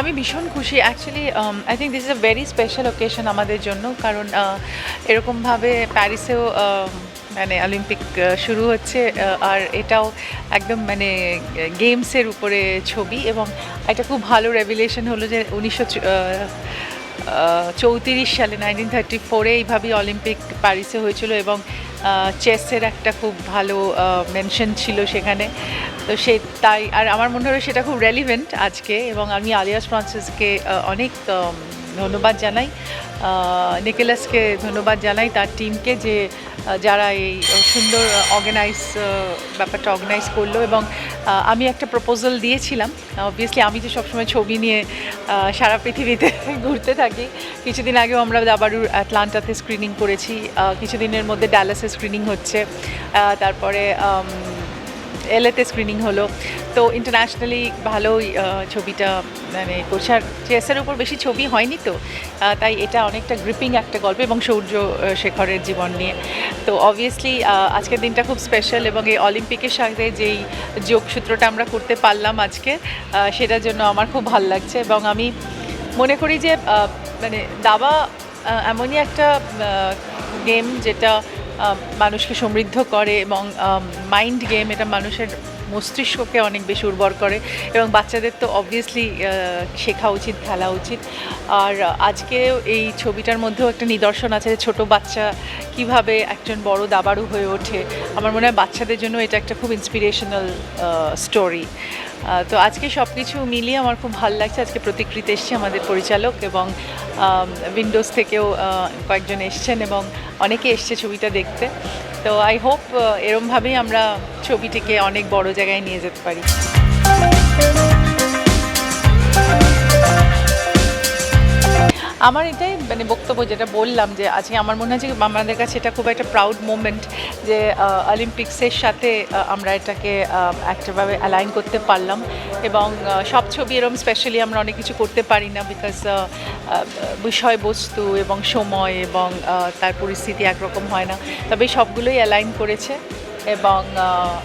আমি ভীষণ খুশি। Actually I think this is a very special occasion আমাদের জন্য, কারণ এরকমভাবে প্যারিসেও মানে অলিম্পিক শুরু হচ্ছে আর এটাও একদম মানে গেমসের উপরে ছবি এবং এটা খুব ভালো রেভিলেশন হলো যে উনিশশো চৌত্রিশ সালে নাইনটিন থার্টি ফোরে এইভাবেই অলিম্পিক প্যারিসে হয়েছিল এবং চেসের একটা খুব ভালো মেনশন ছিল সেখানে। তো সে তাই, আর আমার মনে হয় সেটা খুব রেলিভেন্ট আজকে এবং আমি আলিয়াস ফ্রান্সিসকে অনেক ধন্যবাদ জানাই। নিকোলাসকে ধন্যবাদ জানাই তার টিমকে যে যারা এই সুন্দর অর্গানাইজ ব্যাপারটা অর্গানাইজ করল এবং আমি একটা প্রপোজাল দিয়েছিলাম। অবভিয়াসলি আমি তো সবসময় ছবি নিয়ে সারা পৃথিবীতে ঘুরতে থাকি, কিছুদিন আগেও আমরা দাবারুর অ্যাটলান্টাতে স্ক্রিনিং করেছি। কিছুদিনের মধ্যে ড্যালাসে স্ক্রিনিং হচ্ছে। তারপরে এলএতে স্ক্রিনিং হলো। তো ইন্টারন্যাশনালি ভালোই ছবিটা মানে আর চেসের উপর বেশি ছবি হয়নি তো। তাই এটা অনেকটা গ্রিপিং একটা গল্প এবং সূর্য শেখরের জীবন নিয়ে। তো অবভিয়াসলি আজকের দিনটা খুব স্পেশাল এবং এই অলিম্পিকের সাথে যেই যোগসূত্রটা আমরা করতে পারলাম আজকে সেটার জন্য আমার খুব ভালো লাগছে এবং আমি মনে করি যে মানে দাবা এমনই একটা গেম যেটা মানুষকে সমৃদ্ধ করে এবং মাইন্ড গেম এটা মানুষের মস্তিষ্ককে অনেক বেশি উর্বর করে এবং বাচ্চাদের তো অবভিয়াসলি শেখা উচিত, খেলা উচিত। আর আজকে এই ছবিটার মধ্যেও একটা নিদর্শন আছে ছোটো বাচ্চা কীভাবে একজন বড় দাবাড়ু হয়ে ওঠে। আমার মনে হয় বাচ্চাদের জন্য এটা একটা খুব ইন্সপিরেশনাল স্টোরি তো আজকে সব কিছু মিলিয়ে আমার খুব ভালো লাগছে। আজকে প্রতিকৃত এসছে আমাদের পরিচালক এবং উইন্ডোজ থেকেও কয়েকজন এসছেন এবং অনেকে এসছে ছবিটা দেখতে। তো আই হোপ এরমভাবেই আমরা ছবিটিকে অনেক বড় জায়গায় নিয়ে যেতে পারি। আমার এটাই মানে বক্তব্য যেটা বললাম যে আজকে আমার মনে হয় যে আমাদের কাছে এটা খুব একটা প্রাউড মোমেন্ট যে অলিম্পিক্সের সাথে আমরা এটাকে একটাভাবে অ্যালাইন করতে পারলাম এবং সব ছবি এরকম স্পেশালি আমরা অনেক কিছু করতে পারি না বিকজ বিষয়বস্তু এবং সময় এবং তার পরিস্থিতি একরকম হয় না। তবে সবগুলোই অ্যালাইন করেছে এবং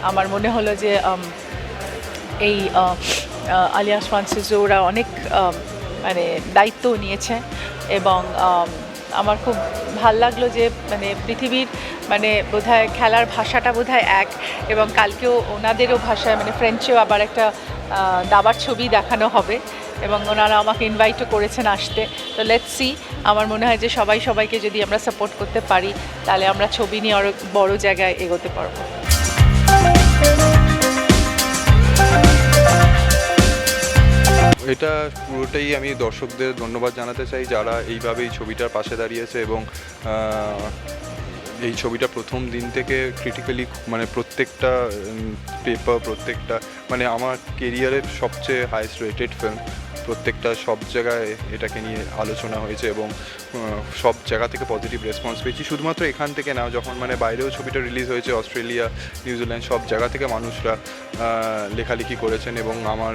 আমার মনে হলো যে এই আলিয়াস ফ্রান্সিস অনেক মানে দায়িত্ব নিয়েছে এবং আমার খুব ভালো লাগল যে মানে পৃথিবীর মানে বোধহয় খেলার ভাষাটা বোধহয় এক এবং কালকেও ওনাদেরও ভাষায় মানে ফ্রেঞ্চেও আবার একটা দাবার ছবি দেখানো হবে এবং ওনারা আমাকে ইনভাইটও করেছেন আসতে। তো লেটস সি আমার মনে হয় যে সবাই সবাইকে যদি আমরা সাপোর্ট করতে পারি, তাহলে আমরা ছবি নিয়ে আরও বড় জায়গায় এগোতে পারব। এটা পুরোটাই আমি দর্শকদের ধন্যবাদ জানাতে চাই যারা এইভাবে এই ছবিটার পাশে দাঁড়িয়েছে এবং এই ছবিটা প্রথম দিন থেকে ক্রিটিক্যালি মানে প্রত্যেকটা পেপার প্রত্যেকটা মানে আমার কেরিয়ারের সবচেয়ে হাইস্ট রেটেড ফিল্ম প্রত্যেকটা সব জায়গায় এটাকে নিয়ে আলোচনা হয়েছে এবং সব জায়গা থেকে পজিটিভ রেসপন্স পেয়েছি। শুধুমাত্র এখান থেকে না, যখন মানে বাইরেও ছবিটা রিলিজ হয়েছে অস্ট্রেলিয়া নিউজিল্যান্ড সব জায়গা থেকে মানুষরা লেখালেখি করেছেন এবং আমার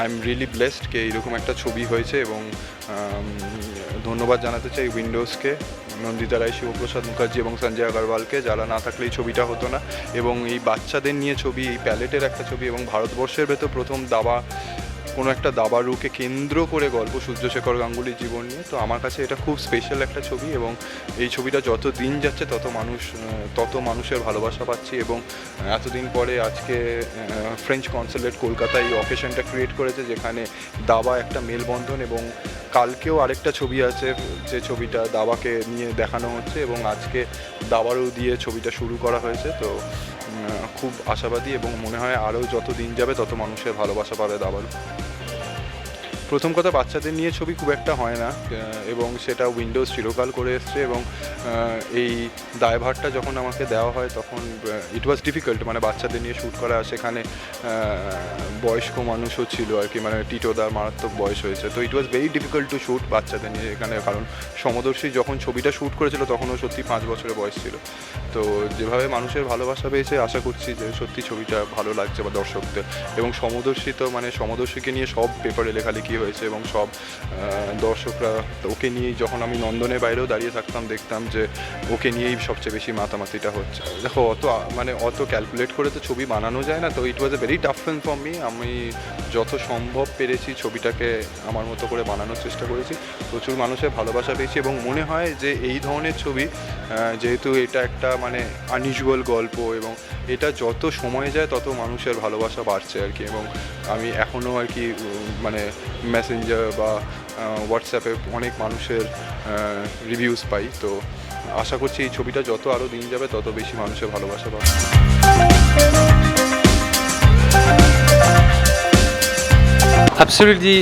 আই এম রিয়েলি ব্লেসড কে এইরকম একটা ছবি হয়েছে এবং ধন্যবাদ জানাতে চাই উইন্ডোজকে নন্দিতা রায়, শিবপ্রসাদ মুখার্জি এবং সঞ্জয় আগরওয়ালকে, যারা না থাকলে এই ছবিটা হতো না। এবং এই বাচ্চাদের নিয়ে ছবি, এই প্যালেটের একটা ছবি এবং ভারতবর্ষের ভেতর প্রথম দাবা কোনো একটা দাবারুকে কেন্দ্র করে গল্প সূর্যশেখর গাঙ্গুলির জীবন নিয়ে। তো আমার কাছে এটা খুব স্পেশাল একটা ছবি এবং এই ছবিটা যত দিন যাচ্ছে তত মানুষ তত মানুষের ভালোবাসা পাচ্ছি এবং এতদিন পরে আজকে ফ্রেঞ্চ কনসুলেট কলকাতায় এই অকেশনটা ক্রিয়েট করেছে যেখানে দাবা একটা মেলবন্ধন এবং কালকেও আরেকটা ছবি আছে, যে ছবিটা দাবাকে নিয়ে দেখানো হচ্ছে এবং আজকে দাবারও দিয়ে ছবিটা শুরু করা হয়েছে। তো খুব আশাবাদী এবং মনে হয় আরও যত দিন যাবে তত মানুষের ভালোবাসা পাবে দাবারও প্রথম কথা বাচ্চাদের নিয়ে ছবি খুব একটা হয় না এবং সেটা উইন্ডোজ চিরকাল করে এসছে এবং এই দায়ভারটা যখন আমাকে দেওয়া হয় তখন ইট ওয়াজ ডিফিকাল্ট মানে বাচ্চাদের নিয়ে শ্যুট করা, সেখানে বয়স্ক মানুষও ছিল আর কি মানে টিটোদার মারাত্মক বয়স হয়েছে। তো it was very difficult to shoot বাচ্চাদের নিয়ে এখানে, কারণ সমদর্শী যখন ছবিটা শ্যুট করেছিল তখনও সত্যি পাঁচ বছরের বয়স ছিল। তো যেভাবে মানুষের ভালোবাসা পেয়েছে, আশা করছি যে সত্যি ছবিটা ভালো লাগছে বা দর্শকদের। এবং সমদর্শী তো মানে সমদর্শীকে নিয়ে সব পেপারে লেখালেখি হয়েছে এবং সব দর্শকরা ওকে নিয়েই যখন আমি নন্দনের বাইরেও দাঁড়িয়ে থাকতাম, দেখতাম যে ওকে নিয়েই সবচেয়ে বেশি মাতামাতিটা হচ্ছে। দেখো, অত মানে অত ক্যালকুলেট করে তো ছবি বানানো যায় না, তো it was a very tough film for me আমি যত সম্ভব পেরেছি ছবিটাকে আমার মতো করে বানানোর চেষ্টা করেছি। প্রচুর মানুষের ভালোবাসা পেয়েছি এবং মনে হয় যে এই ধরনের ছবি যেহেতু এটা একটা মানে আনইউজুয়াল গল্প এবং এটা যত সময় যায় তত মানুষের ভালোবাসা বাড়ছে আর কি এবং আমি এখনও আর কি মানে মেসেঞ্জার বা হোয়াটসঅ্যাপে অনেক মানুষের রিভিউজ পাই তো আশা করছি এই ছবিটা যত আরও দিন যাবে তত বেশি মানুষের ভালোবাসা পাবে Absolutely.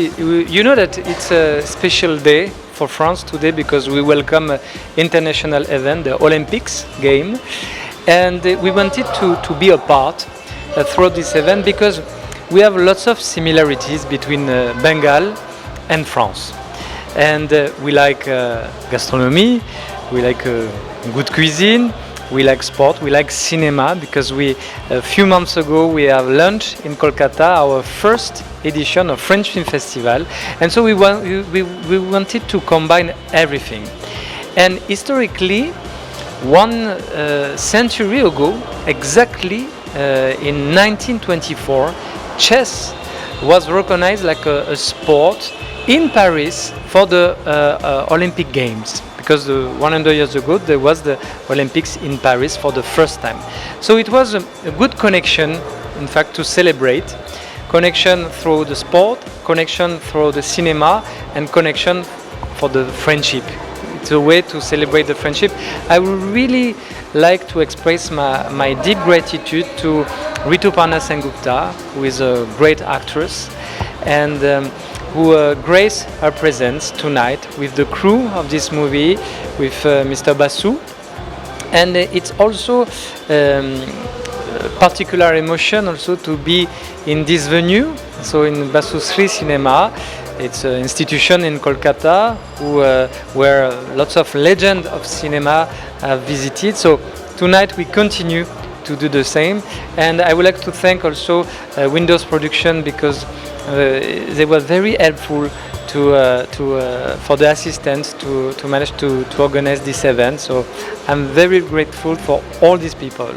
You know that it's a special day for France today because we welcome an international event, the Olympics game. And uh, we wanted to, to be a part uh, throughout this event because we have lots of similarities between uh, Bengal and France. And uh, we like uh, gastronomy, we like good cuisine, we like sport, we like cinema because we a few months ago we have launched in Kolkata our first edition of French Film Festival, and so we, we, we wanted to combine everything. And historically, one uh, century ago, exactly uh, in 1924, chess was recognized like a, a sport in Paris for the uh, uh, Olympic Games because uh, 100 years ago there was the Olympics in Paris for the first time. So it was a, a good connection, in fact, to celebrate. Connection through the sport, connection through the cinema, and connection for the friendship. It's a way to celebrate the friendship. I would really like to express my, my deep gratitude to Ritu Parna Sengupta, who is a great actress, and um, who uh, grace her presence tonight with the crew of this movie, with uh, Mr. Basu. And uh, it's also um, a particular emotion also to be in this venue, so in Basu Sri Cinema. It's an institution in Kolkata who, uh, where lots of legends of cinema have visited. So tonight we continue to do the same. And I would like to thank also uh, Windows Production because uh, they were very helpful to, uh, to, uh, for the assistance to, to manage to, to organize this event. So I'm very grateful for all these people.